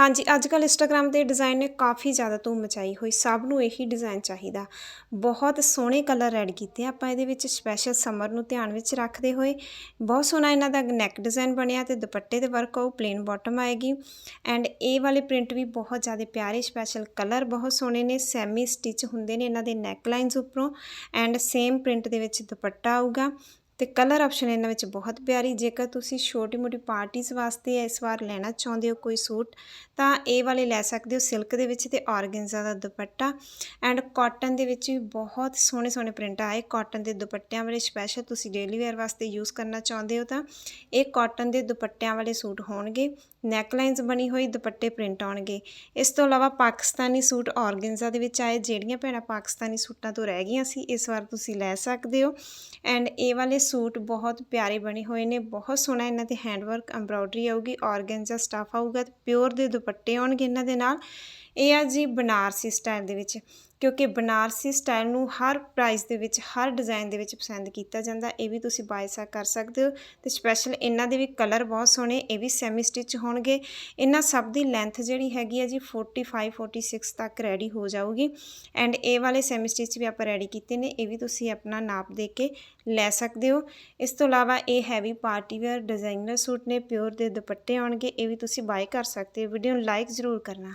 ਹਾਂਜੀ ਅੱਜ ਕੱਲ੍ਹ ਇੰਸਟਾਗ੍ਰਾਮ ਤੇ ਡਿਜ਼ਾਈਨ ਨੇ ਕਾਫੀ ਜ਼ਿਆਦਾ ਧੂਮ ਮਚਾਈ ਹੋਈ। ਸਭ ਨੂੰ ਇਹੀ ਡਿਜ਼ਾਈਨ ਚਾਹੀਦਾ। ਬਹੁਤ ਸੋਹਣੇ ਕਲਰ ਐਡ ਕੀਤੇ ਆਪਾਂ ਇਹਦੇ ਵਿੱਚ ਸਪੈਸ਼ਲ ਸਮਰ ਨੂੰ ਧਿਆਨ ਵਿੱਚ ਰੱਖਦੇ ਹੋਏ ਬਹੁਤ ਸੋਹਣਾ ਇਹਨਾਂ ਦਾ ਨੈਕ ਡਿਜ਼ਾਈਨ ਬਣਿਆ ਤੇ ਦੁਪੱਟੇ ਦੇ ਵਰਕ ਉਹ ਪਲੇਨ ਬਾਟਮ ਆਏਗੀ। ਐਂਡ ਇਹ ਵਾਲੇ ਪ੍ਰਿੰਟ ਵੀ ਬਹੁਤ ਜ਼ਿਆਦਾ ਪਿਆਰੇ, ਸਪੈਸ਼ਲ ਕਲਰ ਬਹੁਤ ਸੋਹਣੇ ਨੇ। ਸੈਮੀ ਸਟਿਚ ਹੁੰਦੇ ਨੇ ਇਹਨਾਂ ਦੇ ਨੈਕ ਲਾਈਨਸ ਉੱਪਰੋਂ। ਐਂਡ ਸੇਮ ਪ੍ਰਿੰਟ ਦੇ ਵਿੱਚ ਦੁਪੱਟਾ ਆਊਗਾ। ਤੇ ਕਲਰ ਆਪਸ਼ਨ ਇਹਨਾਂ ਵਿੱਚ ਬਹੁਤ ਪਿਆਰੀ। ਜੇਕਰ ਤੁਸੀਂ ਛੋਟੀ ਮੋਟੀ ਪਾਰਟੀਆਂ ਵਾਸਤੇ ਇਸ ਵਾਰ ਲੈਣਾ ਚਾਹੁੰਦੇ ਹੋ ਕੋਈ ਸੂਟ, ਤਾਂ ਇਹ ਵਾਲੇ ਲੈ ਸਕਦੇ ਹੋ ਸਿਲਕ ਦੇ ਵਿੱਚ ਤੇ ਆਰਗੈਂਜ਼ਾ ਦਾ ਦੁਪੱਟਾ। ਐਂਡ ਕਾਟਨ ਦੇ ਵਿੱਚ ਵੀ ਬਹੁਤ ਸੋਹਣੇ ਸੋਹਣੇ ਪ੍ਰਿੰਟ ਆਏ। ਕਾਟਨ ਦੇ ਦੁਪੱਟਿਆਂ ਵਾਲੇ ਸਪੈਸ਼ਲ ਤੁਸੀਂ ਡੇਲੀ ਵੇਅਰ ਵਾਸਤੇ ਯੂਜ਼ ਕਰਨਾ ਚਾਹੁੰਦੇ ਹੋ ਤਾਂ ਇਹ ਕਾਟਨ ਦੇ ਦੁਪੱਟਿਆਂ ਵਾਲੇ ਸੂਟ ਹੋਣਗੇ। ਨੈਕਲਾਈਨਸ ਬਣੀ ਹੋਈ ਦੁਪੱਟੇ ਪ੍ਰਿੰਟ ਆਉਣਗੇ। ਇਸ ਤੋਂ ਇਲਾਵਾ ਪਾਕਿਸਤਾਨੀ ਸੂਟ ਆਰਗੈਂਜ਼ਾ ਦੇ ਵਿੱਚ ਆਏ। ਜਿਹੜੀਆਂ ਭੈਣਾਂ ਪਾਕਿਸਤਾਨੀ ਸੂਟਾਂ ਤੋਂ ਰਹਿ ਗਈਆਂ ਸੀ, ਇਸ ਵਾਰ ਤੁਸੀਂ ਲੈ ਸਕਦੇ ਹੋ। ਐਂਡ ਇਹ ਵਾਲੇ ਸੂਟ ਬਹੁਤ ਪਿਆਰੇ ਬਣੇ ਹੋਏ ਨੇ, ਬਹੁਤ ਸੋਹਣਾ ਇਹਨਾਂ ਤੇ ਹੈਂਡਵਰਕ ਐਮਬ੍ਰਾਇਡਰੀ ਆਊਗੀ ਆਰਗੈਂਜ਼ਾ ਸਟਾਫ ਆਊਗਾ ਤੇ ਪਿਓਰ ਦੇ ਦੁਪੱਟੇ ਆਉਣਗੇ ਇਹਨਾਂ ਦੇ ਨਾਲ। ਇਹ ਆ ਜੀ ਬਨਾਰਸੀ ਸਟਾਈਲ ਦੇ ਵਿੱਚ, ਕਿਉਂਕਿ ਬਨਾਰਸੀ ਸਟਾਈਲ ਨੂੰ ਹਰ ਪ੍ਰਾਈਸ ਦੇ ਵਿੱਚ, ਹਰ ਡਿਜ਼ਾਈਨ ਦੇ ਵਿੱਚ ਪਸੰਦ ਕੀਤਾ ਜਾਂਦਾ, ਇਹ ਵੀ ਤੁਸੀਂ ਬਾਈ ਸਾ, ਕਰ ਸਕਦੇ ਹੋ। ਤੇ ਸਪੈਸ਼ਲ ਇਹਨਾਂ ਦੇ ਵੀ ਕਲਰ ਬਹੁਤ ਸੋਹਣੇ, ਇਹ ਵੀ ਸੈਮੀ ਸਟਿਚ ਹੋਣਗੇ। ਇਹਨਾਂ ਸਭ ਦੀ ਲੈਂਥ ਜਿਹੜੀ ਹੈਗੀ ਆ ਜੀ 45 46 ਤੱਕ ਰੈਡੀ ਹੋ ਜਾਊਗੀ। ਐਂਡ ਇਹ ਵਾਲੇ ਸੈਮੀ ਸਟਿਚ ਵੀ ਆਪਾਂ ਰੈਡੀ ਕੀਤੇ ਨੇ, ਇਹ ਵੀ ਤੁਸੀਂ ਆਪਣਾ ਨਾਪ ਦੇ ਕੇ ਲੈ ਸਕਦੇ ਹੋ। ਇਸ ਤੋਂ ਇਲਾਵਾ ਇਹ heavy party wear designer suit ਨੇ ਪਿਓਰ ਦੇ ਦੁਪੱਟੇ ਆਉਣਗੇ, ਇਹ ਵੀ ਤੁਸੀਂ ਬਾਈ ਕਰ ਸਕਦੇ ਹੋ। ਵੀਡੀਓ ਨੂੰ ਲਾਈਕ ਜ਼ਰੂਰ ਕਰਨਾ।